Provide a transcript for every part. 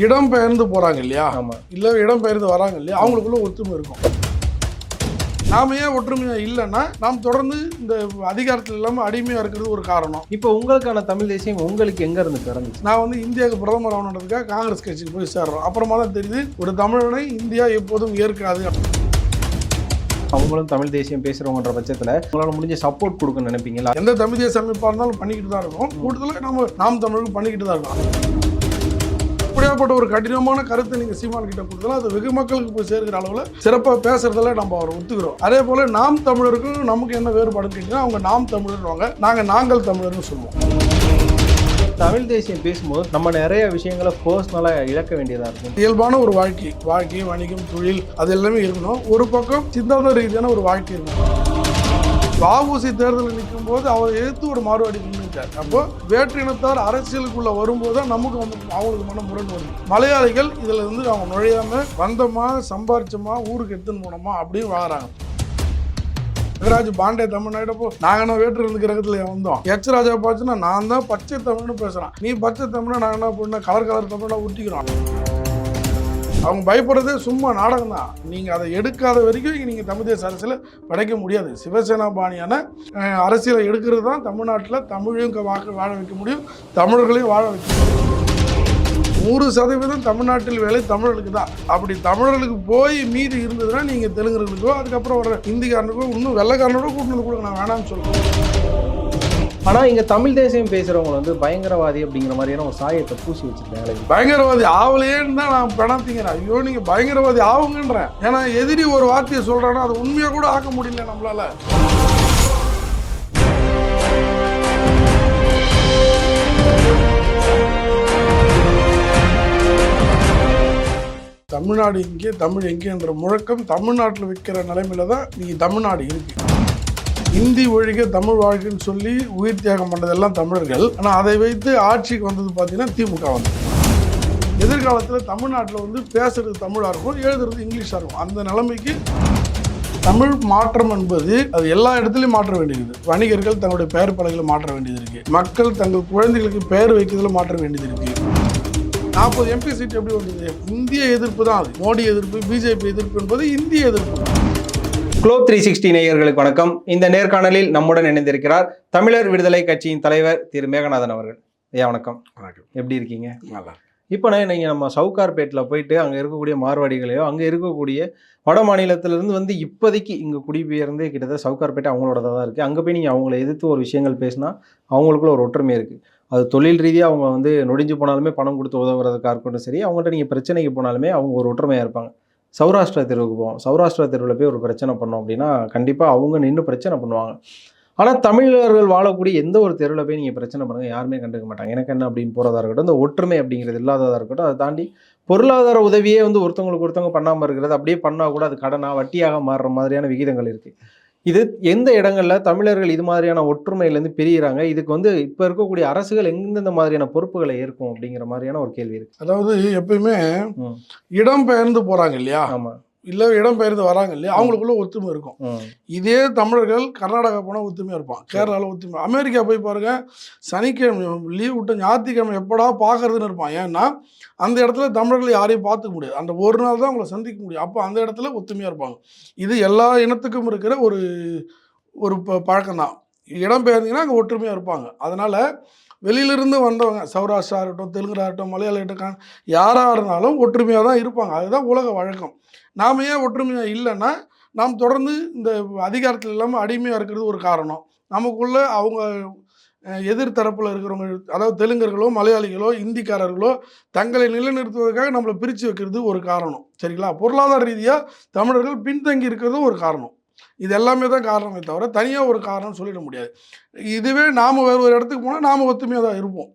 இடம் பெயர்ந்து போறாங்க இல்லையா? இல்ல இடம் பெயர்ந்து வராங்க இல்லையா? அவங்களுக்குள்ள ஒற்றுமை இருக்கும். நாம ஏன் ஒற்றுமையா இல்லைன்னா நாம் தொடர்ந்து இந்த அதிகாரத்தில் இல்லாம அடிமையா இருக்கிறது ஒரு காரணம். இப்போ உங்களுக்கான தமிழ் தேசியம் உங்களுக்கு எங்க இருந்து பிறந்துச்சு? நான் வந்து இந்தியாவுக்கு பிரதமர் ஆகணுன்றதுக்காக காங்கிரஸ் கட்சிக்கு போய் சேர்றோம். அப்புறமா தான் தெரியுது ஒரு தமிழனை இந்தியா எப்போதும் ஏற்காது. அவங்களும் தமிழ் தேசியம் பேசுறவங்கன்ற பட்சத்துல உங்களால முடிஞ்ச சப்போர்ட் கொடுக்க நினைப்பீங்களா? எந்த தமிழ் தேச அமைப்பாக இருந்தாலும் பண்ணிக்கிட்டு தான் இருக்கும். கூட்டத்தில் நம்ம நாம் தமிழுக்கு பண்ணிக்கிட்டு தான் இருக்கோம். அப்படியாப்பட்ட ஒரு கடினமான கருத்தை நீங்க சீமான் கிட்ட கொடுத்தாலும் அது வெகு மக்களுக்கு போய் சேர்க்கிற அளவில் சிறப்பாக பேசுறதுல நம்ம அவரை ஒத்துக்கிறோம். அதே போல நாம் தமிழருக்கும் நமக்கு என்ன வேறுபாடுன்னு கேட்டீங்கன்னா அவங்க நாம் தமிழர்வாங்க நாங்க நாங்கள் தமிழர்னு சொல்லுவோம். தமிழ் தேசியம் பேசும்போது நம்ம நிறைய விஷயங்களை பர்சனலா இழக்க வேண்டியதா இருக்கும். இயல்பான ஒரு வாழ்க்கை வாழ்க்கை வணிகம் தொழில் அது எல்லாமே இருக்கணும். ஒரு பக்கம் சிந்தாந்த ரீதியான ஒரு வாழ்க்கை இருக்கணும். வஉசி தேர்தலில் நிற்கும் போது அவர் எதிர்த்து ஒரு மாறுவாடி நின்றுட்டார் அப்போ வேற்று இனத்தார் அரசியலுக்குள்ள வரும்போது தான் நமக்கு வந்து அவங்களுக்கு மன முரண் வருது மலையாளிகள் இதில் இருந்து அவங்க நுழையாம வந்தோமா சம்பாரிச்சோமா ஊருக்கு எடுத்துன்னு போனோமா அப்படின்னு வாங்குறாங்க நாகராஜ் பாண்டே தமிழ்நாடப்போ நாங்க என்ன வேற்று இருந்து கிரகத்துல வந்தோம். எச் ராஜா பார்த்துன்னா நான் தான் பச்சை தமிழ்னு பேசுறேன். நீ பச்சை தமிழ்னா நாங்க என்ன பண்ண கலர் கலர் தமிழ்னா ஒட்டிக்கிறோம் அவங்க பயப்படுறதே சும்மா நாடகம் தான் நீங்கள் அதை எடுக்காத வரைக்கும் நீங்கள் தமிழ் தேச அரசியலை படைக்க முடியாது. சிவசேனா பாணியான அரசியலை எடுக்கிறது தான் தமிழ்நாட்டில் தமிழையும் வாக்க வாழ வைக்க முடியும் தமிழர்களையும் வாழ வைக்க முடியும். நூறு சதவீதம் தமிழ்நாட்டில் வேலை தமிழர்களுக்கு தான். அப்படி தமிழர்களுக்கு போய் மீதி இருந்ததுன்னா நீங்கள் தெலுங்குகளுக்கோ அதுக்கப்புறம் வர ஹிந்திக்காரனுக்கோ இன்னும் வெள்ளைக்காரனோட கூட்டிட்டு வந்து கொடுங்க நான் வேணாம்னு சொல்லுவேன் ஆனா இங்க தமிழ் தேசியம் பேசுறவங்க வந்து பயங்கரவாதி அப்படிங்கிற மாதிரியான ஒரு சாயத்தை பூசி வச்சிருக்காங்க. பயங்கரவாதி ஆவலையேன்னு தான் நான் பணத்தீங்கிறேன் ஐயோ நீங்கள் பயங்கரவாதி ஆகுங்கன்றேன் ஏன்னா எதிரி ஒரு வார்த்தையை சொல்கிறான்னா அது உண்மையாக கூட ஆக்க முடியல நம்மளால. தமிழ்நாடு இங்கே தமிழ் எங்கேன்ற முழக்கம் தமிழ்நாட்டில் விற்கிற நிலைமையில தான் நீங்கள் தமிழ்நாடு இருக்கு. இந்தி ஒழிக தமிழ் வாழ்க்கைன்னு சொல்லி உயிர் தியாகம் பண்ணதெல்லாம் தமிழர்கள். ஆனால் அதை வைத்து ஆட்சிக்கு வந்தது பார்த்தீங்கன்னா திமுக வந்து. எதிர்காலத்தில் தமிழ்நாட்டில் வந்து பேசுறது தமிழாக இருக்கும் எழுதுறது இங்கிலீஷாக இருக்கும். அந்த நிலைமைக்கு தமிழ் மாற்றம் என்பது அது எல்லா இடத்துலையும் மாற்ற வேண்டியது. வணிகர்கள் தங்களுடைய பெயர் பலகையில் மாற்ற வேண்டியது இருக்கு. மக்கள் தங்கள் குழந்தைகளுக்கு பெயர் வைக்கிறதுல மாற்ற வேண்டியது இருக்கு. நாற்பது எம்பி சீட் எப்படி வந்தது? இந்திய எதிர்ப்பு தான் அது. மோடி எதிர்ப்பு பிஜேபி எதிர்ப்பு என்பது இந்திய எதிர்ப்பு. குளோப் த்ரீ சிக்ஸ்டி நேயர்களுக்கு வணக்கம். இந்த நேர்காணலில் நம்முடன் இணைந்திருக்கிறார் தமிழர் விடுதலை கட்சியின் தலைவர் திரு மேகநாதன் அவர்கள். ஐயா வணக்கம். வணக்கம். எப்படி இருக்கீங்க? நல்லா இப்போ நீங்கள் நம்ம சவுகார்பேட்டில் போயிட்டு அங்கே இருக்கக்கூடிய மார்வாடிகளையோ அங்கே இருக்கக்கூடிய வட மாநிலத்திலிருந்து வந்து இப்போதைக்கு இங்கே குடிபெயர்ந்து கிட்டத்தட்ட சவுகார்பேட்டை அவங்களோட தான் இருக்குது அங்கே போய் நீங்கள் அவங்கள எதிர்த்து ஒரு விஷயங்கள் பேசினா அவங்களுக்குள்ள ஒரு ஒற்றுமை இருக்குது அது தொழில் ரீதியாக அவங்க வந்து நொடிஞ்சு போனாலுமே பணம் கொடுத்து உதவுறதுக்காக இருக்கட்டும் சரி அவங்கள்ட்ட நீங்கள் பிரச்சனைக்கு போனாலுமே அவங்க ஒரு ஒற்றுமையாக இருப்பாங்க. சௌராஷ்டிரா தெருவுக்கு போவோம். சௌராஷ்டிரா தெருவில் போய் ஒரு பிரச்சனை பண்ணோம் அப்படின்னா கண்டிப்பாக அவங்க நின்று பிரச்சனை பண்ணுவாங்க. ஆனால் தமிழர்கள் வாழக்கூடிய எந்த ஒரு தெருவில் போய் நீங்கள் பிரச்சனை பண்ணுங்கள் யாருமே கண்டுக்க மாட்டாங்க. எனக்கு என்ன அப்படின்னு போகிறதா இருக்கட்டும் இந்த ஒற்றுமை அப்படிங்கிறது இல்லாததாக இருக்கட்டும் அதை தாண்டி பொருளாதார உதவியே வந்து ஒருத்தவங்களுக்கு ஒருத்தவங்க பண்ணாமல் இருக்கிறது அப்படியே பண்ணால் கூட அது கடனாக வட்டியாக மாறுற மாதிரியான விகிதங்கள் இருக்குது இது எந்த இடங்கள்ல தமிழர்கள் இது மாதிரியான ஒற்றுமையிலேருந்து பிரிகிறாங்க இதுக்கு வந்து இப்போ இருக்கக்கூடிய அரசுகள் எந்தெந்த மாதிரியான பொறுப்புகளை ஏற்கும் அப்படிங்கிற மாதிரியான ஒரு கேள்வி இருக்கு. அதாவது எப்பயுமே. இடம் பெயர்ந்து போறாங்க இல்லையா? ஆமா. இல்ல இடம் பெயர்ந்து வராங்க இல்லையா? அவங்களுக்குள்ள ஒத்துமை இருக்கும். இதே தமிழர்கள் கர்நாடகா போனால் ஒத்துமையாக இருப்பான் கேரளாவில் ஒத்துமை. அமெரிக்கா போய் பாருங்க சனிக்கிழமை லீவ் விட்டு ஞாயிற்றுக்கிழமை எப்படா பார்க்கறதுன்னு இருப்பான். ஏன்னா அந்த இடத்துல தமிழர்கள் யாரையும் பார்த்துக்க முடியாது. அந்த ஒரு நாள் தான் அவங்கள சந்திக்க முடியும். அப்போ அந்த இடத்துல ஒத்துமையாக இருப்பாங்க. இது எல்லா இனத்துக்கும் இருக்கிற ஒரு ஒரு ப பழக்கம்தான். இடம் பெயர்ந்தீங்கன்னா அங்கே ஒற்றுமையாக இருப்பாங்க. அதனால் வெளியிலிருந்து வந்தவங்க சௌராஷ்டிரா இருக்கட்டும் தெலுங்குரா இருக்கட்டும் மலையாளம் இருக்கட்டும் யாராக இருந்தாலும் ஒற்றுமையாக தான் இருப்பாங்க. அதுதான் உலக வழக்கம். நாம் ஏன் ஒற்றுமையாக இல்லைன்னா நாம் தொடர்ந்து இந்த அதிகாரத்தில் இல்லாமல் அடிமையாக இருக்கிறது ஒரு காரணம். நமக்குள்ளே அவங்க எதிர்த்தரப்பில் எதிர் தரப்பில் இருக்கிறவங்க அதாவது தெலுங்கர்களோ மலையாளிகளோ இந்திக்காரர்களோ தங்களை நிலைநிறுத்துவதற்காக நம்மளை பிரித்து வைக்கிறது ஒரு காரணம். சரிங்களா? பொருளாதார ரீதியாக தமிழர்கள் பின்தங்கி இருக்கிறதும் ஒரு காரணம். இது எல்லாமே தான் காரணமே தவிர தனியாக ஒரு காரணம் சொல்லிட முடியாது. இதுவே நாம் வேறு ஒரு இடத்துக்கு போனால் நாம் ஒத்துமையாக தான் இருப்போம்.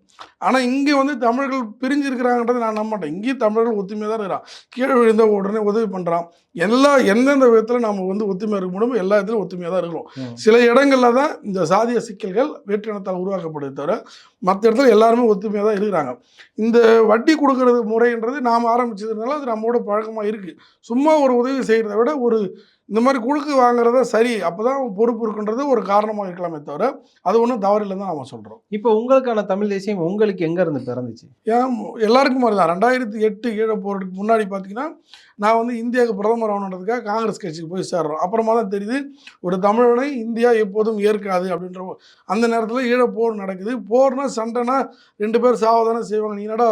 ஆனால் இங்கே வந்து தமிழர்கள் பிரிஞ்சு இருக்கிறாங்கன்றதை நான் நம்ப மாட்டேன். இங்கேயும் தமிழர்கள் ஒத்துமையாக தான் இருக்கிறான். கீழே விழுந்த உடனே உதவி பண்ணுறான் எல்லா எந்தெந்த விதத்தில் நம்ம வந்து ஒத்துமையாக இருக்க முடியுமோ எல்லா இடத்துலையும் ஒத்துமையாக தான் இருக்கிறோம். சில இடங்கள்ல தான் இந்த சாதிய சிக்கல்கள் வேற்றினத்தால் உருவாக்கப்படுது தவிர மற்ற இடத்துல எல்லாருமே ஒத்துமையாக தான் இருக்கிறாங்க. இந்த வட்டி கொடுக்கறது முறைன்றது நாம் ஆரம்பிச்சதுனால அது நம்மளோட பழக்கமாக இருக்குது சும்மா ஒரு உதவி செய்கிறத விட ஒரு இந்த மாதிரி குழுக்கு வாங்குறத சரி அப்போ தான் பொறுப்பு இருக்குன்றது ஒரு காரணமாக இருக்கலாமே தவிர அது ஒன்றும் தவறில்லைன்னு தான் நம்ம சொல்கிறோம் இப்போ உங்களுக்கான தமிழ் தேசியம் உங்களுக்கு எங்க இருந்து பிறந்துச்சு? ஏன் எல்லாருக்கும் மாதிரி தான் ரெண்டாயிரத்தி எட்டு ஈழ போகிறதுக்கு முன்னாடி பார்த்தீங்கன்னா நான் வந்து இந்தியாவுக்கு பிரதமர் ஆகணுன்றதுக்காக காங்கிரஸ் கட்சிக்கு போய் சேர்றோம். அப்புறமா தான் தெரியுது ஒரு தமிழனை இந்தியா எப்போதும் ஏற்காது அப்படின்ற அந்த நேரத்தில் ஈழ போர் நடக்குது. போர்னா சண்டைனா ரெண்டு பேர் சாவதானே செய்வாங்க. நீ என்னடா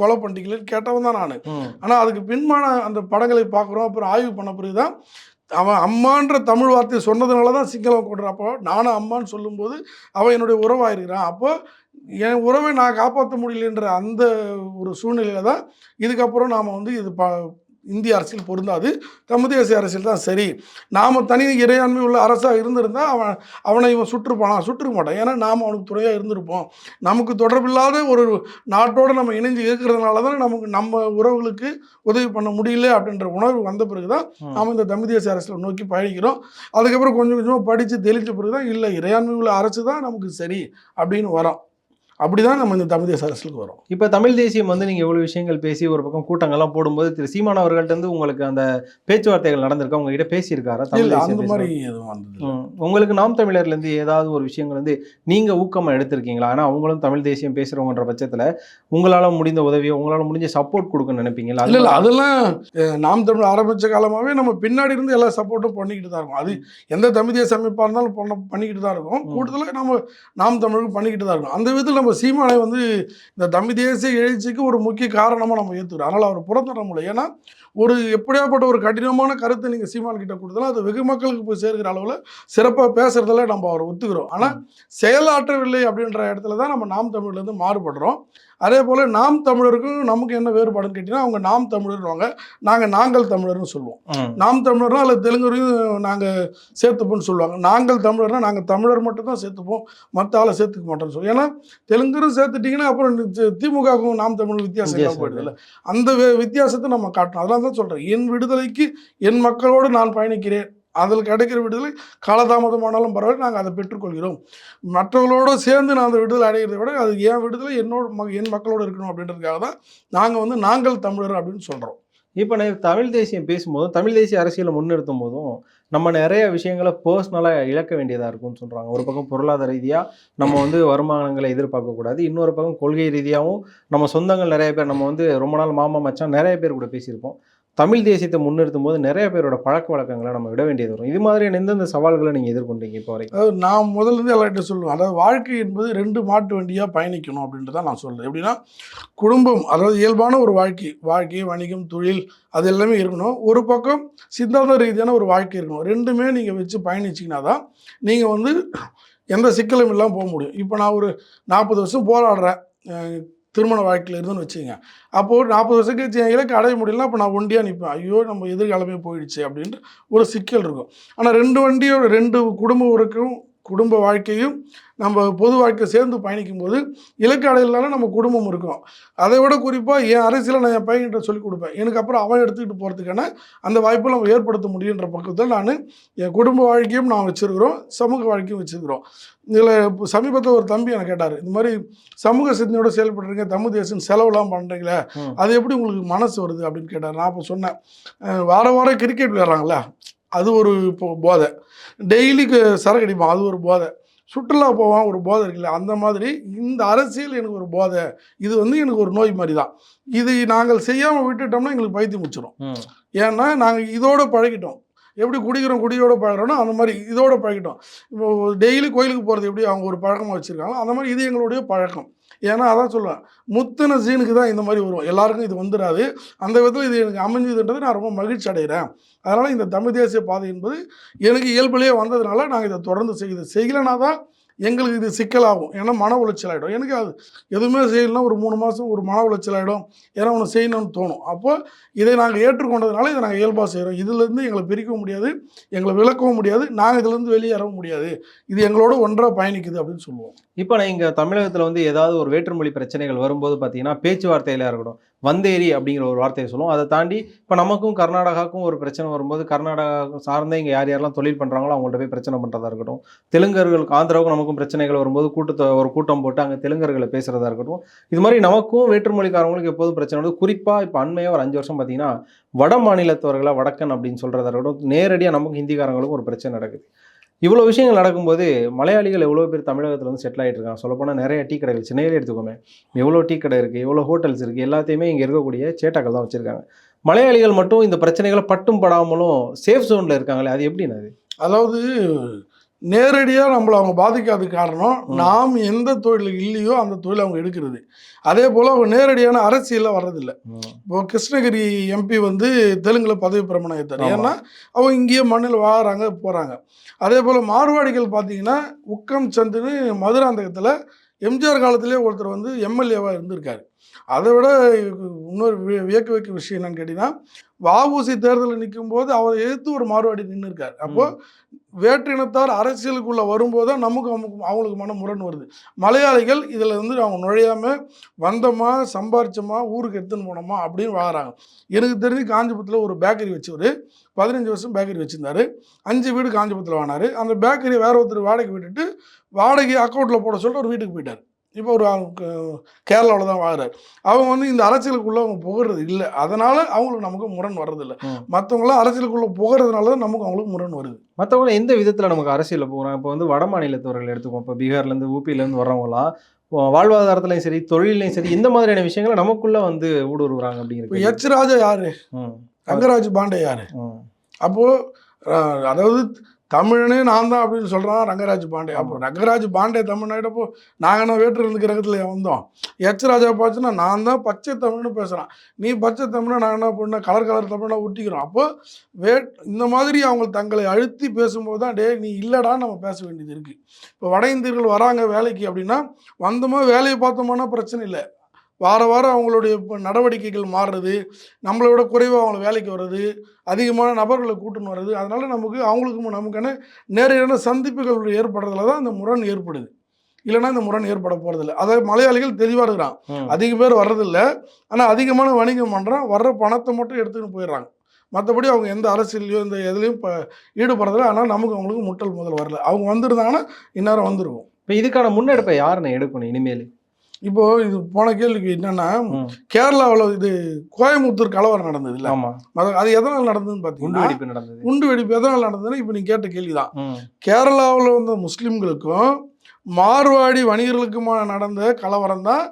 கொலை பண்ணிட்டீங்களேன்னு கேட்டவன் தான் நான். ஆனால் அதுக்கு பின்மான அந்த படங்களை பார்க்குறோம். அப்புறம் ஆய்வு பண்ண பிறகு தான் அவன் அம்மான்ற தமிழ் வார்த்தையை சொன்னதுனால தான் சிங்களம் கொடுறான் அப்போ நானும் அம்மான்னு சொல்லும்போது அவன் என்னுடைய உறவாயிருக்கிறான். அப்போ என் உறவை நான் காப்பாற்ற முடியலன்ற அந்த ஒரு சூழ்நிலையில தான் இதுக்கப்புறம் நாம் வந்து இது ப இந்திய அரசியல் பொருந்தாது. தமிழ் தேசிய அரசியல் தான் சரி. நாம் தனி இறையாண்மை உள்ள அரசாக இருந்திருந்தா அவன் அவனை இவன் சுற்றுப்பானா? சுற்றுக்க மாட்டான். ஏன்னா நாம் அவனுக்கு துணையாக இருந்திருப்போம். நமக்கு தொடர்பில்லாத ஒரு நாட்டோடு நம்ம இணைஞ்சு இருக்கிறதுனால தான் நமக்கு நம்ம உறவுகளுக்கு உதவி பண்ண முடியல அப்படின்ற உணர்வு வந்த பிறகு தான். நாம் இந்த தமிழ் தேசிய அரசியல் நோக்கி பயணிக்கிறோம். அதுக்கப்புறம் கொஞ்சம் கொஞ்சமாக படித்து தெளிஞ்ச பிறகு தான் இல்லை இறையாண்மை உள்ள அரசு தான் நமக்கு சரி அப்படின்னு வரோம். அப்படி தான் நம்ம இந்த தமிழ் தேசிய அரசுக்கு வரோம். இப்போ தமிழ் தேசியம் வந்து நீங்க எவ்வளவு விஷயங்கள் பேசி ஒரு பக்கம் கூட்டங்கள்லாம் போடும்போது திரு சீமான் அவர்கள்ட்ட உங்களுக்கு அந்த பேச்சுவார்த்தைகள் நடந்திருக்கா? உங்ககிட்ட பேசியிருக்காரா? தமிழ் அந்த? மாதிரி எதுவும் வந்தது. உங்களுக்கு நாம் தமிழர்ல இருந்து ஏதாவது ஒரு விஷயங்கள் வந்து நீங்க ஊக்கமா எடுத்திருக்கீங்களா? ஆனா அவங்களும் தமிழ் தேசியம் பேசுறவங்கன்ற பட்சத்துல உங்களால முடிந்த உதவியோ உங்களால முடிஞ்ச சப்போர்ட் கொடுக்க நினைப்பீங்களா? இல்லை இல்லை அதெல்லாம் நாம் தமிழ் ஆரம்பித்த காலமாகவே நம்ம பின்னாடி இருந்து எல்லா சப்போர்ட்டும் பண்ணிக்கிட்டு தான் இருக்கோம். அது எந்த தமிழ் தேசிய அமைப்பாக இருந்தாலும் பண்ண பண்ணிக்கிட்டு தான் இருக்கோம். கூடுதலாக நம்ம நாம் தமிழுக்கு பண்ணிக்கிட்டு தான் இருக்கோம். அந்த விதத்தில் நம்ம சீமானை வந்து இந்த தமிழ் தேசிய எழுச்சிக்கு ஒரு முக்கிய காரணமாக நம்ம ஏற்றுக்கிறோம் அதனால் அவர் புறந்தர முடியல. ஏன்னா ஒரு எப்படியாப்பட்ட ஒரு கடினமான கருத்தை நீங்கள் சீமான் கிட்ட கொடுத்தாலும் அது வெகு மக்களுக்கு போய் சேர்க்கிற அளவில் சிறப்பாக பேசுறதுல நம்ம அவரை ஒத்துக்கிறோம். ஆனால் செயலாற்றவில்லை அப்படின்ற இடத்துல தான் நம்ம நாம் தமிழ்லேருந்து மாறுபடுறோம். அதே போல் நாம் தமிழருக்கும் நமக்கு என்ன வேறுபாடுன்னு கேட்டிங்கன்னா அவங்க நாம் தமிழர்வாங்க நாங்கள் நாங்கள் தமிழர்னு சொல்லுவோம். நாம் தமிழர்னா அதில் தெலுங்குரையும் நாங்கள் சேர்த்துப்போம்னு சொல்லுவாங்க. நாங்கள் தமிழர்னா நாங்கள் தமிழர் மட்டும் தான் சேர்த்துப்போம். மற்ற ஆளை சேர்த்துக்க மாட்டோம்னு சொல்லுவோம். ஏன்னா தெலுங்கரும் சேர்த்துட்டிங்கன்னா அப்புறம் திமுகவுக்கும் நாம் தமிழ் வித்தியாசம் இல்லாம வித்தியாசம் போயிடுதுல்ல. அந்த வித்தியாசத்தை நம்ம காட்டணும். அதெல்லாம் தான் சொல்கிறேன் என் விடுதலைக்கு என் மக்களோடு நான் பயணிக்கிறேன். அதில் கிடைக்கிற விடுதலை காலதாமதமானாலும் பரவாயில்ல நாங்கள் அதை பெற்றுக்கொள்கிறோம். மற்றவர்களோடு சேர்ந்து நான் அந்த விடுதலை அடைகிறத விட அது என் விடுதலை என்னோட ம- என் மக்களோடு இருக்கணும் அப்படின்றதுக்காக தான் நாங்கள் வந்து நாங்கள் தமிழர் அப்படின்னு சொல்கிறோம் இப்போ நான் தமிழ் தேசியம் பேசும்போதும் தமிழ் தேசிய அரசியலை முன்னிறுத்தும் போதும் நம்ம நிறைய விஷயங்களை பர்சனலாக இழக்க வேண்டியதாக இருக்கும்னு சொல்கிறாங்க ஒரு பக்கம் பொருளாதார ரீதியாக நம்ம வந்து வருமானங்களை எதிர்பார்க்கக்கூடாது இன்னொரு பக்கம் கொள்கை ரீதியாகவும் நம்ம சொந்தங்கள் நிறைய பேர் நம்ம வந்து ரொம்ப நாள் மாமா மச்சான் நிறைய பேர் கூட பேசியிருப்போம். தமிழ் தேசியத்தை முன்னிறுத்தும் போது நிறைய பேரோட பழக்க வழக்கங்களை நம்ம விட வேண்டியது வரும். இது மாதிரியான எந்தெந்த சவால்களை நீங்கள் எதிர்கொண்டீங்க இப்போ வரைக்கும்? அதாவது நான் முதல்ல இருந்து எல்லார்கிட்ட சொல்லுவேன். அதாவது வாழ்க்கை என்பது ரெண்டு மாட்டு வண்டியாக பயணிக்கணும் அப்படின்ட்டு தான் நான் சொல்கிறேன் எப்படின்னா குடும்பம் அதாவது இயல்பான ஒரு வாழ்க்கை வாழ்க்கை வணிகம் தொழில் அது எல்லாமே இருக்கணும். ஒரு பக்கம் சித்தாந்த ரீதியான ஒரு வாழ்க்கை இருக்கணும். ரெண்டுமே நீங்கள் வச்சு பயணிச்சிங்கன்னா தான் நீங்கள் வந்து எந்த சிக்கலும் இல்லாமல் போக முடியும். இப்போ நான் ஒரு நாற்பது வருஷம் போராடுறேன். திருமண வாழ்க்கையில் இருந்துன்னு வச்சுங்க அப்போது நாற்பது வருஷம் கழிச்சு என் இலக்கு அடைய முடியலனா அப்போ நான் ஒண்டியாக நிற்பேன் ஐயோ நம்ம எதிர்காலமே போயிடுச்சு அப்படின்ட்டு ஒரு சிக்கல் இருக்கும். ஆனால் ரெண்டு வண்டியோட ரெண்டு குடும்ப உறக்கும் குடும்ப வாழ்க்கையும் நம்ம பொது வாழ்க்கை சேர்ந்து பயணிக்கும் போது இலக்கு அடையலனால நம்ம குடும்பம் இருக்கும். அதை விட குறிப்பாக என் அரசியலை நான் என் பையன்கிட்ட சொல்லிக் கொடுப்பேன். எனக்கு அப்புறம் அவன் எடுத்துக்கிட்டு போகிறதுக்கான அந்த வாய்ப்பை நம்ம ஏற்படுத்த முடியுன்ற பக்கத்தில் நான் என் குடும்ப வாழ்க்கையும் நான் வச்சுருக்கிறோம் சமூக வாழ்க்கையும் வச்சுருக்கிறோம். இதில் இப்போ சமீபத்தில் ஒரு தம்பி எனக்கு கேட்டார் இந்த மாதிரி சமூக சிந்தனையோட செயல்படுறீங்க தமிழ் தேசம் செலவுலாம் பண்ணுறீங்களே. அது எப்படி உங்களுக்கு மனசு வருது? அப்படின்னு கேட்டார். நான் அப்போ சொன்னேன் வார வாரம் கிரிக்கெட் விளையாடுறாங்களே அது ஒரு இப்போ போதை. டெய்லிக்கு சரக்கு அடிப்பான் அது ஒரு போதை. சுற்றுலா போவான் ஒரு போதை இருக்குல்ல அந்த மாதிரி இந்த அரசியல் எனக்கு ஒரு போதை. இது வந்து எனக்கு ஒரு நோய் மாதிரி தான் இது நாங்கள் செய்யாமல் விட்டுட்டோம்னா எங்களுக்கு பைத்தியம் முடிச்சிடும் ஏன்னா நாங்கள் இதோட பழகிட்டோம். எப்படி குடிக்கிறோம் குடியோட பழகிறோனோ அந்த மாதிரி இதோட பழகிட்டோம். இப்போ டெய்லி கோயிலுக்கு போகிறது எப்படி அவங்க ஒரு பழக்கமாக வச்சுருக்காங்களோ அந்த மாதிரி இது எங்களுடைய பழக்கம். ஏன்னா அதான் சொல்லுவேன் முத்தின சீனுக்கு தான் இந்த மாதிரி வரும் எல்லாருக்கும் இது வந்துடாது அந்த விதத்தில் இது எனக்கு அமைஞ்சதுன்றது நான் ரொம்ப மகிழ்ச்சி அடைகிறேன் அதனால் இந்த தமிழ் தேசிய பாதை என்பது எனக்கு இயல்புலேயே வந்ததுனால நாங்கள் இதை தொடர்ந்து செய்யுது செய்யலைனா தான் எங்களுக்கு இது சிக்கலாகும். ஏன்னா மன உளைச்சல் ஆகிடும் எனக்கு அது எதுவுமே செய்யலைன்னா ஒரு மூணு மாதம் ஒரு மன உளைச்சல் ஆகிடும் ஏன்னா ஒன்று செய்யணும்னு தோணும். அப்போ இதை நாங்கள் ஏற்றுக்கொண்டதுனால இதை நாங்கள் இயல்பாக செய்கிறோம் இதுலேருந்து எங்களை பிரிக்கவும் முடியாது. எங்களை விளக்கவும் முடியாது. நாங்கள் இதுலேருந்து வெளியேறவும் முடியாது. இது எங்களோட ஒன்றாக பயணிக்குது அப்படின்னு சொல்லுவோம். இப்போ நான் இங்கே தமிழகத்தில் வந்து ஏதாவது ஒரு வேற்றுமொழி பிரச்சனைகள் வரும்போது பார்த்தீங்கன்னா பேச்சுவார்த்தையிலாக இருக்கட்டும் வந்தேரி அப்படிங்கிற ஒரு வார்த்தையை சொல்லுவோம். அதை தாண்டி இப்போ நமக்கும் கர்நாடகாவுக்கும் ஒரு பிரச்சனை வரும்போது கர்நாடகா சார்ந்த இங்கே யார் யாரெல்லாம் தொழில் பண்ணுறாங்களோ அவங்கள்ட்ட போய் பிரச்சனை பண்ணுறதா இருக்கட்டும். தெலுங்கர்களுக்கு ஆந்திராவுக்கும் நமக்கும் பிரச்சனைகள் வரும்போது கூட்டத்தை ஒரு கூட்டம் போட்டு அங்கே தெலுங்கர்களை பேசுகிறதா இருக்கட்டும். இது மாதிரி நமக்கும் வேற்றுமொழிக்காரங்களுக்கு எப்போதும் பிரச்சனை வருது. குறிப்பாக இப்போ அண்மையாக ஒரு அஞ்சு வருஷம் பார்த்தீங்கன்னா வட மாநிலத்தவர்களை வடக்கன் அப்படின்னு சொல்கிறதா இருக்கட்டும். நேரடியாக நமக்கு ஹிந்திக்காரங்களுக்கும் ஒரு பிரச்சனை நடக்குது. இவ்வளோ விஷயங்கள் நடக்கும்போது மலையாளிகள் எவ்வளோ பேர் தமிழகத்தில் வந்து செட்டில் ஆகிட்டு இருக்காங்க. சொல்லப்போனால் நிறைய டீ கடைகள் சென்னையிலே எடுத்துக்கோமே. எவ்வளோ டீ கடை இருக்குது எவ்வளோ ஹோட்டல்ஸ் இருக்குது எல்லாத்தையுமே இங்கே இருக்கக்கூடிய சேட்டாக்கள் தான் வச்சுருக்காங்க. மலையாளிகள் மட்டும் இந்த பிரச்சனைகளை பட்டும் படாமலும் சேஃப் ஜோனில் இருக்காங்களே அது எப்படின்னு அது? அதாவது நேரடியாக நம்மளை அவங்க பாதிக்காத காரணம். நாம் எந்த தொழில் இல்லையோ அந்த தொழில் அவங்க எடுக்கிறது. அதே போல் அவங்க நேரடியான அரசியலில் வர்றதில்லை. இப்போ கிருஷ்ணகிரி எம்பி வந்து தெலுங்குல பதவி பிரமாணம் ஏற்றார். ஏன்னா அவங்க இங்கேயே மண்ணில் வாராங்க போகிறாங்க அதே போல் மார்வாடிகள் பார்த்தீங்கன்னா உக்கம் சந்துன்னு மதுராந்தகத்தில் எம்ஜிஆர் காலத்திலே ஒருத்தர் வந்து எம்எல்ஏவாக இருந்திருக்காரு. அதை விட இன்னொரு வியக்க வைக்க விஷயம் என்னன்னு கேட்டிங்கன்னா வஉசி தேர்தலில் நிற்கும் போது அவரை எதிர்த்து ஒரு மார்வாடி நின்று இருக்காரு அப்போ வேற்று இனத்தார் அரசியலுக்குள்ள வரும்போது தான் நமக்கு அவங்களுக்கு அவங்களுக்கு மன முரண் வருது. மலையாளிகள் இதில் வந்து அவங்க நுழையாம வந்தோமா சம்பாரிச்சோமா ஊருக்கு எடுத்துன்னு போனோமா? அப்படின்னு வாங்குறாங்க எனக்கு தெரிஞ்சு காஞ்சிபுரத்தில் ஒரு பேக்கரி வச்சவர் பதினஞ்சு வருஷம் பேக்கரி வச்சிருந்தாரு. அஞ்சு வீடு காஞ்சிபுரத்தில் வாங்கினாரு. அந்த பேக்கரி வேற ஒருத்தர் வாடகை விட்டுட்டு வாடகை அக்கௌண்ட்டில் போட சொல்லிட்டு ஒரு வீட்டுக்கு போயிட்டார். இப்போ ஒரு கேரளாவில் தான் வாங்குறாரு அவங்க வந்து இந்த அரசியலுக்குள்ளே அவங்க புகழ்றது இல்லை. அதனால் அவங்களுக்கு நமக்கு முரண் வர்றதில்லை. மற்றவங்களாம் அரசியலுக்குள்ளே புகறதுனால தான் நமக்கு அவங்களுக்கு முரண் வருது. மற்றவங்க எந்த விதத்தில் நமக்கு அரசியலில் போகிறாங்க இப்போ வந்து வட மாநிலத்தவர்கள் எடுத்துக்கோம் இப்போ பீகார்லேருந்து ஊபிலேருந்து வர்றவங்களாம் வாழ்வாதாரத்துலையும் சரி தொழிலையும் சரி இந்த மாதிரியான விஷயங்களை நமக்குள்ள வந்து ஊடுருவுறாங்க அப்படிங்கிறது எச் ராஜா யாரு? ரங்கராஜ் பாண்டே யாரு? அப்போது அதாவது தமிழனே நான் தான் அப்படின்னு சொல்கிறான் ரங்கராஜ் பாண்டே. அப்போ ரங்கராஜ் பாண்டே தமிழ்நாடப்போ நாங்கள் என்ன வேற்று இருந்து கிரகத்தில் வந்தோம். எச் ராஜா பார்த்துன்னா நான் தான் பச்சை தமிழ்னு பேசுகிறேன் நீ பச்சை தமிழை நான் என்ன பண்ண? கலர் கலர் தமிழை ஒட்டிக்கிறோம் அப்போ வே இந்த மாதிரி அவங்க தங்களை அழுத்தி பேசும்போது தான் டே நீ இல்லைடா நம்ம பேச வேண்டியது இருக்குது இப்போ வட இந்தியர்கள் வராங்க வேலைக்கு அப்படின்னா வந்தோமா வேலையை பார்த்தோம்னா பிரச்சனை இல்லை. வார வாரம் அவங்களுடைய இப்போ நடவடிக்கைகள் மாறுறது நம்மளை விட குறைவாக அவங்கள வேலைக்கு வர்றது அதிகமான நபர்களை கூட்டுன்னு வர்றது அதனால நமக்கு அவங்களுக்கு நமக்கான நேரடியான சந்திப்புகள் ஏற்படுறதுல தான் இந்த முரண் ஏற்படுது. இல்லைன்னா இந்த முரண் ஏற்பட போகிறதில்ல அதாவது மலையாளிகள் தெளிவாக இருக்கிறான். அதிக பேர் வர்றதில்ல. ஆனால் அதிகமான வணிகம் பண்ணுறான் வர்ற பணத்தை மட்டும் எடுத்துன்னு போயிடுறாங்க. மற்றபடி அவங்க எந்த அரசியலையோ இந்த எதுலேயும் இப்போ ஈடுபடுறதில்ல. ஆனால் நமக்கு அவங்களுக்கு முட்டல் முதல் வரல. அவங்க வந்திருந்தாங்கன்னா இந்நேரம் வந்திருக்கும். இப்போ இதுக்கான முன்னெடுப்பை யாருன்னு எடுக்கணும் இனிமேல்? இப்போ இது போன கேள்விக்கு என்னன்னா. கேரளாவில் இது கோயம்புத்தூர் கலவரம் நடந்தது இல்லை அது எதனால் நடந்ததுன்னு குண்டு பார்த்தீங்கன்னா வெடிப்பு நடந்தது. குண்டு வெடிப்பு எதனால் நடந்ததுன்னு இப்போ நீங்கள் கேட்ட கேள்வி தான் ம். கேரளாவில் வந்த முஸ்லீம்களுக்கும் மார்வாடி வணிகர்களுக்குமான நடந்த கலவரம் தான்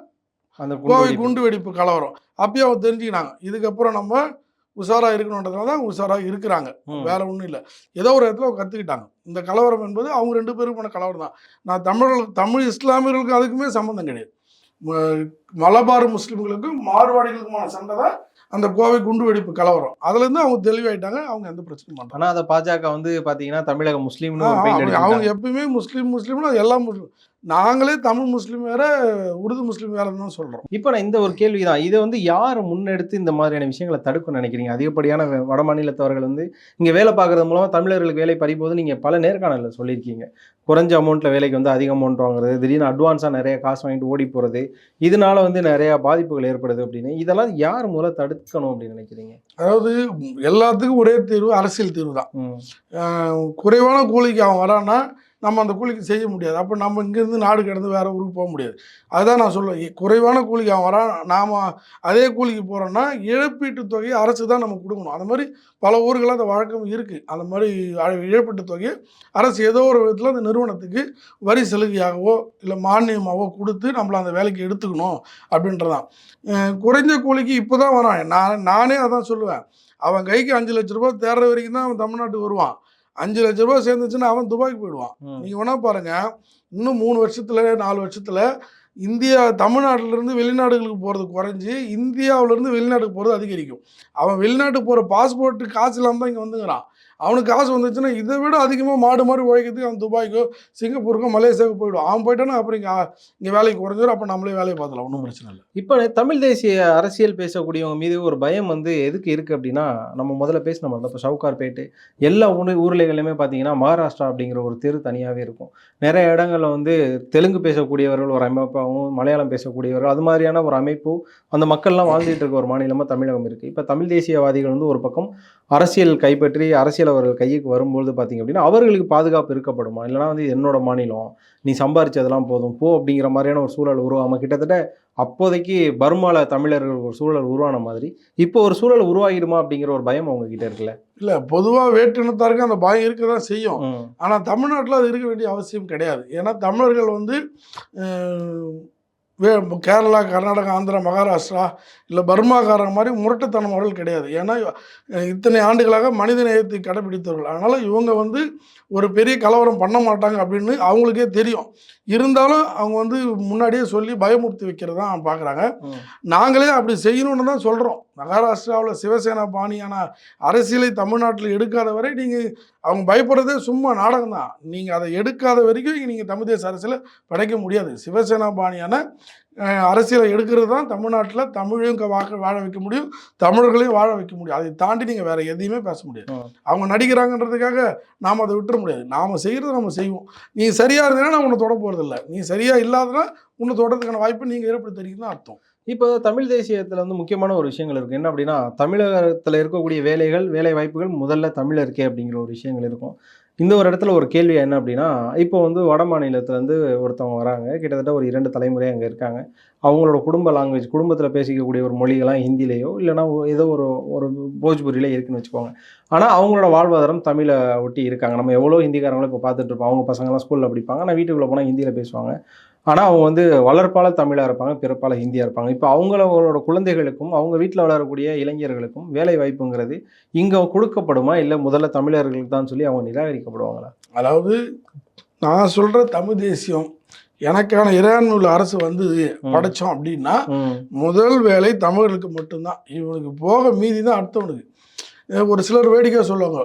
அந்த குண்டு கோவை வெடிப்பு. குண்டு வெடிப்பு கலவரம். அப்பயே அவங்க தெரிஞ்சுக்கினாங்க. இதுக்கப்புறம் நம்ம உஷாரா இருக்கணுன்றதுனால தான் உஷாரா இருக்கிறாங்க. வேற ஒன்றும் இல்லை. ஏதோ ஒரு இடத்துல அவங்க கற்றுக்கிட்டாங்க இந்த கலவரம் என்பது அவங்க ரெண்டு பேருக்குமான கலவரம் தான் நான் தமிழர்கள் தமிழ் இஸ்லாமியர்களுக்கு அதுக்குமே சம்மந்தம் கிடையாது. மலபார் முஸ்லீம்களுக்கும் மார்வாடிகளுக்குமான சண்டை தான் அந்த கோவை குண்டு வெடிப்பு கலவரம் அதுலேருந்து அவங்க தெளிவாயிட்டாங்க அவங்க எந்த பிரச்சனையும் பண்ணுறாங்க ஆனா அதை பாஜக வந்து பாத்தீங்கன்னா தமிழக முஸ்லீம்னு அவங்க-. எப்பயுமே முஸ்லீம் முஸ்லீம்னா எல்லா முஸ்லீம் நாங்களே தமிழ் முஸ்லீம் வேற உருது முஸ்லீம் வேறன்னு தான் சொல்றோம். இப்போ நான் இந்த ஒரு கேள்விதான். இதை வந்து யார் முன்னெடுத்து இந்த மாதிரியான விஷயங்களை தடுக்கணும்னு நினைக்கிறீங்க? அதிகப்படியான வட மாநிலத்தவர்கள் வந்து இங்க வேலை பார்க்கறது மூலமா தமிழர்களுக்கு வேலை பறிப்போது நீங்க பல நேர்காணல்ல சொல்லியிருக்கீங்க. குறைஞ்ச அமௌண்ட்ல வேலைக்கு வந்து அதிக அமௌண்ட் வாங்குறது திடீர்னு அட்வான்ஸா நிறைய காசு வாங்கிட்டு ஓடி போறது இதனால வந்து நிறைய பாதிப்புகள் ஏற்படுது அப்படின்னு. இதெல்லாம் யார் மூலம் தடுக்கணும் அப்படின்னு நினைக்கிறீங்க? அதாவது எல்லாத்துக்கும் ஒரே தீர்வு அரசியல் தீர்வு தான் குறைவான கூலிக்கு அவன் வரான்னா நம்ம அந்த கூலிக்கு செய்ய முடியாது. அப்போ நம்ம இங்கேருந்து நாடு கடந்து வேறு ஊருக்கு போக முடியாது. அதுதான் நான் சொல்லுவேன் குறைவான கூலிக்கு அவன் வரான் நாம் அதே கூலிக்கு போகிறோன்னா இழப்பீட்டு தொகையை அரசு தான் நம்ம கொடுக்கணும். அந்த மாதிரி பல ஊர்களில் அந்த வழக்கம் இருக்குது அந்த மாதிரி இழப்பீட்டு தொகையை அரசு ஏதோ ஒரு விதத்தில் அந்த நிறுவனத்துக்கு வரி சலுகையாகவோ இல்லை மானியமாகவோ கொடுத்து நம்மளை அந்த வேலைக்கு எடுத்துக்கணும் அப்படின்றதான். குறைஞ்ச கூலிக்கு இப்போ தான் வரான். நான் நானே அதான் சொல்லுவேன். அவன் கைக்கு அஞ்சு லட்ச ரூபா தேடுற வரைக்கும் தான் அவன் தமிழ்நாட்டுக்கு வருவான். அஞ்சு லட்ச ரூபாய் சேர்ந்துச்சுன்னா அவன் துபாய்க்கு போயிடுவான். நீங்கள் வேணா பாருங்க இன்னும் மூணு வருஷத்துல நாலு வருஷத்துல இந்தியா தமிழ்நாட்டுல இருந்து வெளிநாடுகளுக்கு போகிறது குறைஞ்சி இந்தியாவுல இருந்து வெளிநாட்டுக்கு போகிறது அதிகரிக்கும். அவன் வெளிநாட்டுக்கு போகிற பாஸ்போர்ட் காசு இல்லாமல் தான் இங்கே வந்துங்கிறான் அவனுக்கு காசு வந்துச்சுன்னா இதை விட அதிகமாக மாடு மாதிரி உழைக்கிறதுக்கு அவன் துபாய்க்கோ சிங்கப்பூருக்கோ மலேசியாவுக்கு போயிடும் அவன் போயிட்டானா அப்புறம் இங்கே இங்கே வேலைக்கு குறைஞ்சிடும் அப்போ நம்மளே வேலையை பார்த்துலாம் ஒன்றும் பிரச்சனை இல்லை. இப்போ தமிழ் தேசிய அரசியல் பேசக்கூடியவங்க மீது ஒரு பயம் வந்து எதுக்கு இருக்குது அப்படின்னா நம்ம முதல்ல பேசின மாதிரி இப்போ சவுகார்பேட்டு எல்லா ஊர் ஊர்லைகளையுமே பார்த்தீங்கன்னா மகாராஷ்டிரா அப்படிங்கிற ஒரு தெரு தனியாகவே இருக்கும். நிறைய இடங்களில் வந்து தெலுங்கு பேசக்கூடியவர்கள் ஒரு அமைப்பாகவும் மலையாளம் பேசக்கூடியவர்கள் அது மாதிரியான ஒரு அமைப்பு அந்த மக்கள்லாம் வாழ்ந்துட்டு இருக்க ஒரு மாநிலமாக தமிழகம் இருக்குது இப்போ தமிழ் தேசியவாதிகள் வந்து ஒரு பக்கம் அரசியல் கைப்பற்றி அரசியல் அவர்கள் கைக்கு வரும்பொழுது பார்த்தீங்க அப்படின்னா அவர்களுக்கு பாதுகாப்பு இருக்கப்படுமா. இல்லைனா வந்து என்னோட மாநிலம் நீ சம்பாரிச்சதெல்லாம் போதும் போ அப்படிங்கிற மாதிரியான ஒரு சூழல் உருவாம கிட்டத்தட்ட அப்போதைக்கு பர்மால தமிழர்கள் ஒரு சூழல் உருவான மாதிரி இப்போ ஒரு சூழல் உருவாகிடுமா அப்படிங்கிற ஒரு பயம் அவங்க கிட்ட இருக்குல்ல? இல்லை பொதுவாக வேற்றினத்தாருக்கு அந்த பயம் இருக்க தான் செய்யும் ஆனால் தமிழ்நாட்டில் அது இருக்க வேண்டிய அவசியம் கிடையாது. ஏன்னா தமிழர்கள் வந்து வே கேரளா கர்நாடகா ஆந்திரா மகாராஷ்டிரா இல்லை பர்மாக்காரங்க மாதிரி முரட்டுத்தனம் அவர்கள் கிடையாது. ஏன்னா இத்தனை ஆண்டுகளாக மனித நேயத்தை கடைபிடித்தவர்கள். அதனால் இவங்க வந்து ஒரு பெரிய கலவரம் பண்ண மாட்டாங்க அப்படின்னு அவங்களுக்கே தெரியும். இருந்தாலும் அவங்க வந்து முன்னாடியே சொல்லி பயமுறுத்தி வைக்கிறது தான் பார்க்குறாங்க நாங்களே அப்படி செய்யணும்னு தான் சொல்கிறோம் மகாராஷ்டிராவில் சிவசேனா பாணியான அரசியலை தமிழ்நாட்டில் எடுக்காத வரை நீங்கள் அவங்க பயப்படுறதே சும்மா நாடகம் தான். நீங்கள் அதை எடுக்காத வரைக்கும் நீங்கள் தமிழ் தேச அரசியலை படைக்க முடியாது. சிவசேனா பாணியான அரசியலை எடுக்கிறது தான் தமிழ்நாட்டில் தமிழையும் க- வாழ வைக்க முடியும் தமிழர்களையும் வாழ வைக்க முடியும். அதை தாண்டி நீங்கள் வேறு எதையுமே பேச முடியாது. அவங்க நடிக்கிறாங்கன்றதுக்காக நாம் அதை விட்டுற முடியாது. நாம் செய்கிறத நம்ம செய்வோம். நீ சரியாக இருந்தீங்கன்னா நான் உன்னை தொட போகிறதில்ல நீ சரியாக இல்லாதனா உன்னை தொடறதுக்கான வாய்ப்பு நீங்கள் ஏற்படுத்தி தான் அர்த்தம். இப்போ தமிழ் தேசியத்தில் வந்து முக்கியமான ஒரு விஷயங்கள் இருக்குது என்ன அப்படின்னா தமிழகத்தில் இருக்கக்கூடிய வேலைகள் வேலை வாய்ப்புகள் முதல்ல தமிழ் இருக்கே அப்படிங்கிற ஒரு விஷயங்கள் இருக்கும். இந்த ஒரு இடத்துல ஒரு கேள்வி என்ன அப்படின்னா இப்போ வந்து வட மாநிலத்துலேருந்து ஒருத்தவங்க வராங்க. கிட்டத்தட்ட ஒரு இரண்டு தலைமுறை அங்கே இருக்காங்க. அவங்களோட குடும்ப லாங்குவேஜ் குடும்பத்தில் பேசிக்கக்கூடிய ஒரு மொழிகளாம் ஹிந்திலேயோ இல்லைனா ஏதோ ஒரு ஒரு போஜ்புரியில இருக்குன்னு வச்சுக்கோங்க. ஆனால் அவங்களோட வாழ்வாதாரம் தமிழை ஒட்டி இருக்காங்க. நம்ம எவ்வளோ ஹிந்திக்காரங்களும் இப்போ பார்த்துட்டு இருப்போம். அவங்க பசங்களாம் ஸ்கூலில் படிப்பாங்க. ஆனால் வீட்டுக்குள்ளே போனால் ஹிந்தியில் பேசுவாங்க. ஆனால் அவங்க வந்து வளர்ப்பால் தமிழாக இருப்பாங்க பிறப்பால் ஹிந்தியாக இருப்பாங்க. இப்போ அவங்களோட குழந்தைகளுக்கும் அவங்க வீட்டில் வளரக்கூடிய இளைஞர்களுக்கும் வேலை வாய்ப்புங்கிறது இங்கே கொடுக்கப்படுமா? இல்லை முதல்ல தமிழர்களுக்கு தான் சொல்லி அவங்க நிராகரிக்கப்படுவாங்களா? அதாவது நான் சொல்கிற தமிழ் தேசியம் எனக்கான இறையாண்மை உள்ள அரசு வந்து. படைச்சோம் அப்படின்னா முதல் வேலை தமிழர்களுக்கு மட்டும்தான். இவனுக்கு போக மீதி தான் அடுத்தவனுக்கு. ஒரு சிலர் வேடிக்கை சொல்லுவாங்க.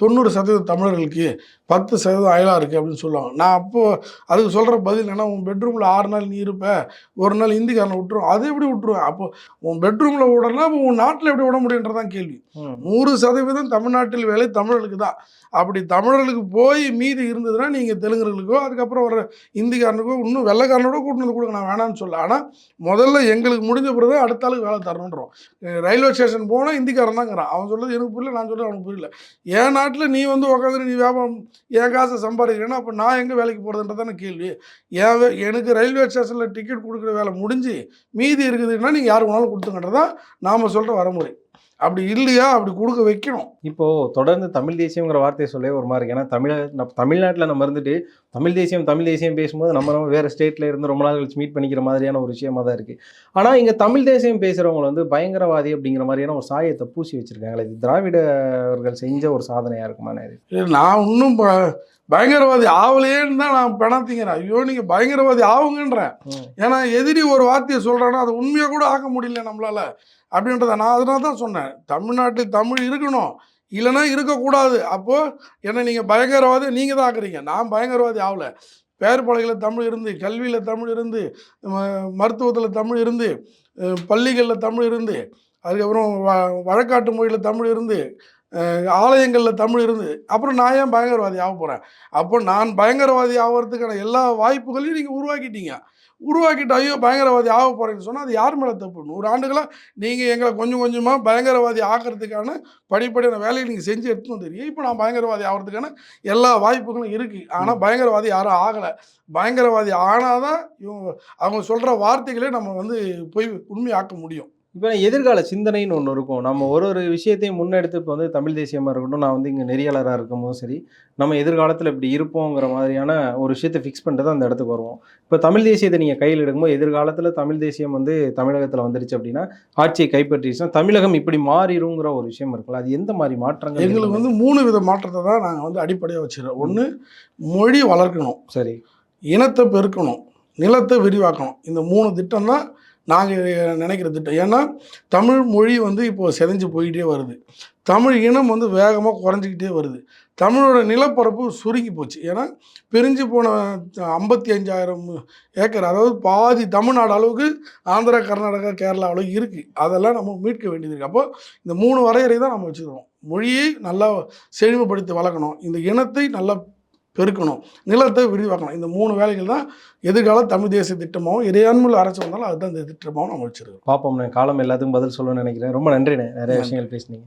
தொண்ணூறு சதவீதம் தமிழர்களுக்கு பத்து சதவீதம் அயலாக இருக்குது அப்படின்னு சொல்லுவாங்க. நான் அப்போது அதுக்கு சொல்கிற பதில் என்னன்னா உன் பெட்ரூமில் ஆறு நாள் நீ இருப்ப ஒரு நாள் இந்திக்காரனை விட்டுருவோம் அதை எப்படி விட்டுருவேன்? அப்போ உன் பெட்ரூமில் விடனா அப்போ உன் நாட்டில் எப்படி விட முடியுன்றதான் கேள்வி. ம். நூறு சதவீதம் தமிழ்நாட்டில் வேலை தமிழர்களுக்கு தான். அப்படி தமிழர்களுக்கு போய் மீதி இருந்ததுன்னா நீங்கள் தெலுங்குகளுக்கோ அதுக்கப்புறம் வர இந்திக்காரனுக்கோ இன்னும் வெள்ளைக்காரனோட கூட்டிட்டு வந்து கொடுங்க நான் வேணாம்னு சொல்ல. ஆனால் முதல்ல எங்களுக்கு முடிஞ்ச பிறகு அடுத்த ஆளுக்கு வேலை தரணுன்றோம். ரயில்வே ஸ்டேஷன் போனால் இந்திக்காரன் தாங்கிறான் அவன் சொல்றது எனக்கு புரியல நான் சொல்றது அவனுக்கு புரியல. என் நாட்டில் நீ வந்து உட்காந்து நீ வியாபாரம் என் காசை சம்பாதிக்கிறேன்னா அப்போ நான் எங்கே வேலைக்கு போகிறதுன்றதான கேள்வி. என் எனக்கு ரயில்வே ஸ்டேஷனில் டிக்கெட் கொடுக்குற வேலை முடிஞ்சு மீதி இருக்குதுன்னா நீங்கள் யாருக்கு வேணாலும் கொடுத்துங்கன்றதான் நாம் சொல்கிற வரமுறை. அப்படி இல்லையா? அப்படி கொடுக்க வைக்கணும். இப்போ தொடர்ந்து தமிழ் தேசியங்கிற வார்த்தையை சொல்லவே ஒரு மாதிரி. ஏன்னா தமிழ தமிழ்நாட்டில் நம்ம இருந்துட்டு தமிழ் தேசியம் தமிழ் தேசியம் பேசும்போது நம்ம நம்ம வேற ஸ்டேட்ல இருந்து ரொம்ப நாள் கழிச்சு மீட் பண்ணிக்கிற மாதிரியான ஒரு விஷயமா தான் இருக்கு. ஆனா இங்க தமிழ் தேசியம் பேசுறவங்க வந்து பயங்கரவாதி அப்படிங்கிற மாதிரியான ஒரு சாயத்தை பூசி வச்சிருக்காங்களே. இது திராவிடர்கள் செஞ்ச ஒரு சாதனையா இருக்குமா இது நான் இன்னும் பயங்கரவாதி ஆகலையேன்னு தான் நான் பணத்திங்கிறேன் ஐயோ நீங்கள் பயங்கரவாதி ஆகுங்கன்றேன். ஏன்னா எதிரி ஒரு வார்த்தையை சொல்கிறான்னா அது உண்மையாக கூட ஆக்க முடியல நம்மளால. அப்படின்றத நான் அதனால தான் சொன்னேன். தமிழ்நாட்டில் தமிழ் இருக்கணும். இல்லைன்னா இருக்கக்கூடாது. அப்போது என்ன நீங்கள் பயங்கரவாதி நீங்கள் தான் ஆக்குறீங்க. நான் பயங்கரவாதி ஆகல. பேர் தமிழ் இருந்து கல்வியில் தமிழ் இருந்து மருத்துவத்தில் தமிழ் இருந்து பள்ளிகளில் தமிழ் இருந்து அதுக்கப்புறம் வ வழக்காட்டு மொழியில் தமிழ் இருந்து ஆலயங்களில் தமிழ் இருந்து அப்புறம் நான் ஏன் பயங்கரவாதி ஆக போகிறேன் அப்போ நான் பயங்கரவாதி ஆகிறதுக்கான எல்லா வாய்ப்புகளையும் நீங்கள் உருவாக்கிட்டீங்க. உருவாக்கிட்டு ஐயோ பயங்கரவாதி ஆக போகிறேன்னு சொன்னால் அது யார் மேலே தப்பு? நூறு ஆண்டுகளாக நீங்கள் எங்களை கொஞ்சம் கொஞ்சமாக பயங்கரவாதி ஆக்கிறதுக்கான படிப்படியான வேலையை நீங்கள் செஞ்சு எடுத்துன்னு வந்துருக்கீங்க. இப்போ நான் பயங்கரவாதி ஆகிறதுக்கான எல்லா வாய்ப்புகளும் இருக்குது ஆனால் பயங்கரவாதி யாரும் ஆகலை. பயங்கரவாதி ஆனால் தான் இவங்க அவங்க சொல்கிற வார்த்தைகளே நம்ம வந்து போய் உண்மையாக்க முடியும். இப்போ எதிர்கால சிந்தனைன்னு ஒன்று இருக்கும். நம்ம ஒரு ஒரு விஷயத்தையும் முன்னெடுத்து இப்போ வந்து தமிழ் தேசியமாக இருக்கட்டும் நான் வந்து இங்கே நெறியாளராக இருக்கும்போதும் சரி நம்ம எதிர்காலத்தில் இப்படி இருப்போங்கிற மாதிரியான ஒரு விஷயத்தை ஃபிக்ஸ் பண்ணிட்டு தான் அந்த இடத்துக்கு வருவோம். இப்போ தமிழ் தேசியத்தை நீங்கள் கையில் எடுக்கும்போது எதிர்காலத்தில் தமிழ் தேசியம் வந்து தமிழகத்தில் வந்துருச்சு அப்படின்னா ஆட்சியை கைப்பற்றிச்சுன்னா தமிழகம் இப்படி மாறிடுங்கிற ஒரு விஷயம் இருக்குல்ல. அது எந்த மாதிரி மாற்றங்கள் எங்களுக்கு? வந்து மூணு வித மாற்றத்தை தான் நாங்கள் வந்து அடிப்படையாக வச்சுருக்கோம் ஒன்று மொழி வளர்க்கணும். சரி. இனத்தை பெருக்கணும். நிலத்தை விரிவாக்கணும். இந்த மூணு திட்டம் தான் நாங்கள் நினைக்கிற திட்டம் ஏன்னா தமிழ் மொழி வந்து இப்போது செதைஞ்சு போயிட்டே வருது. தமிழ் இனம் வந்து வேகமாக குறைஞ்சிக்கிட்டே வருது. தமிழோட நிலப்பரப்பு சுருங்கி போச்சு. ஏன்னா பிரிஞ்சு போன ஐம்பத்தி அஞ்சாயிரம் ஏக்கர் அதாவது பாதி தமிழ்நாடு அளவுக்கு ஆந்திரா கர்நாடகா கேரளா அளவுக்கு இருக்குது அதெல்லாம் நம்ம மீட்க வேண்டியது இருக்குது அப்போ இந்த மூணு வரையறை தான் நம்ம வச்சுக்கிறோம். மொழியை நல்லா செழுமைப்படுத்தி வளர்க்கணும். இந்த இனத்தை நல்லா பெருக்கணும். நிலத்தை விரிவாக்கணும். இந்த மூணு வேலைகள் தான் எதிர்கால தமிழ் தேசிய திட்டமாகவும் இறையாண்மையில் அரசு வந்தாலும் அதுதான் இந்த திட்டமாகவும் நம்ம வச்சுருக்கோம் பார்ப்போம்ண்ணே காலம் எல்லாத்துக்கும் பதில் சொல்லணும்னு நினைக்கிறேன். ரொம்ப நன்றிண்ணே. நிறைய. விஷயங்கள் பேசுனீங்க.